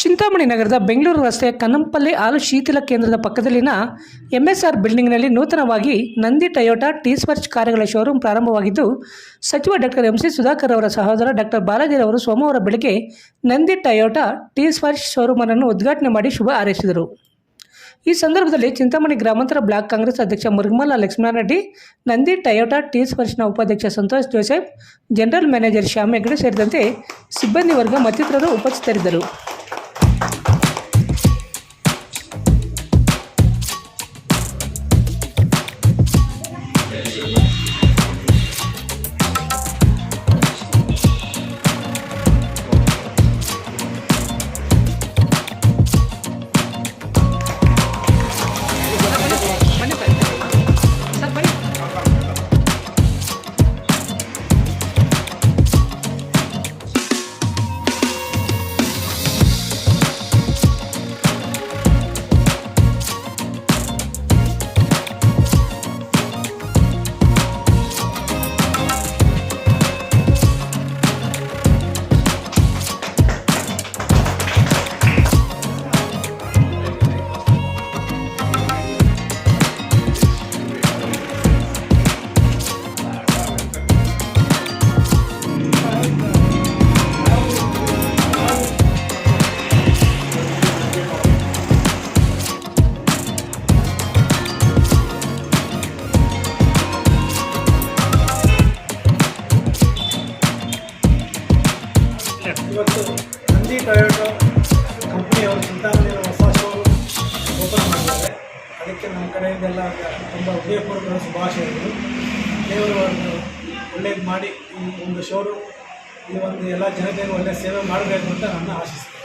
ಚಿಂತಾಮಣಿ ನಗರದ ಬೆಂಗಳೂರು ರಸ್ತೆಯ ಕನ್ನಂಪಲ್ಲಿ ಹಾಲು ಶೀತಲ ಕೇಂದ್ರದ ಪಕ್ಕದಲ್ಲಿನ ಎಂಎಸ್ಆರ್ ಬಿಲ್ಡಿಂಗ್ನಲ್ಲಿ ನೂತನವಾಗಿ ನಂದಿ ಟಯೋಟಾ ಟಿ ಸ್ವರ್ಚ್ ಕಾರ್ಯಗಳ ಶೋರೂಮ್ ಪ್ರಾರಂಭವಾಗಿದ್ದು, ಸಚಿವ ಡಾಕ್ಟರ್ ಎಂ ಸಿ ಸುಧಾಕರ್ ಅವರ ಸಹೋದರ ಡಾಕ್ಟರ್ ಬಾಲಾಜಿರವರು ಸೋಮವಾರ ಬೆಳಗ್ಗೆ ನಂದಿ ಟಯೋಟಾ ಟಿ ಸ್ವರ್ಚ್ ಶೋರೂಮನ್ನು ಉದ್ಘಾಟನೆ ಮಾಡಿ ಶುಭ ಹಾರೈಸಿದರು. ಈ ಸಂದರ್ಭದಲ್ಲಿ ಚಿಂತಾಮಣಿ ಗ್ರಾಮಾಂತರ ಬ್ಲಾಕ್ ಕಾಂಗ್ರೆಸ್ ಅಧ್ಯಕ್ಷ ಮುರುಗಮಲ್ಲ ಲಕ್ಷ್ಮಣ ರೆಡ್ಡಿ ನಂದಿ ಟಯೋಟಾ ಟಿ ಸ್ವರ್ಚ್ನ ಉಪಾಧ್ಯಕ್ಷ Santosh Joseph, general manager Shyam Hegde ಸೇರಿದಂತೆ ಸಿಬ್ಬಂದಿ ವರ್ಗ ಮತ್ತಿತರರು ಉಪಸ್ಥಿತರಿದ್ದರು. ಇವತ್ತು ನಂದಿ ಟೊಯೋಟೋ ಕಂಪ್ನಿಯವರು ಚಿಂತಾಮಣಿಯ ಹೊಸ ಶೋರೂಮ್ ಓಪನ್ ಮಾಡಿದ್ದಾರೆ. ಅದಕ್ಕೆ ನಮ್ಮ ಕಡೆಯಿಂದೆಲ್ಲ ತುಂಬ ಉದಯಪೂರ್ವಕ ಶುಭಾಶಯಗಳು. ದೇವರು ಒಂದು ಒಳ್ಳೇದು ಮಾಡಿ ಈ ಒಂದು ಶೋರೂಮ್ ಈ ಒಂದು ಎಲ್ಲ ಜನತೆಗೂ ಒಳ್ಳೆಯ ಸೇವೆ ಮಾಡಬೇಕು ಅಂತ ನನ್ನ ಆಶಿಸ್ತೇನೆ.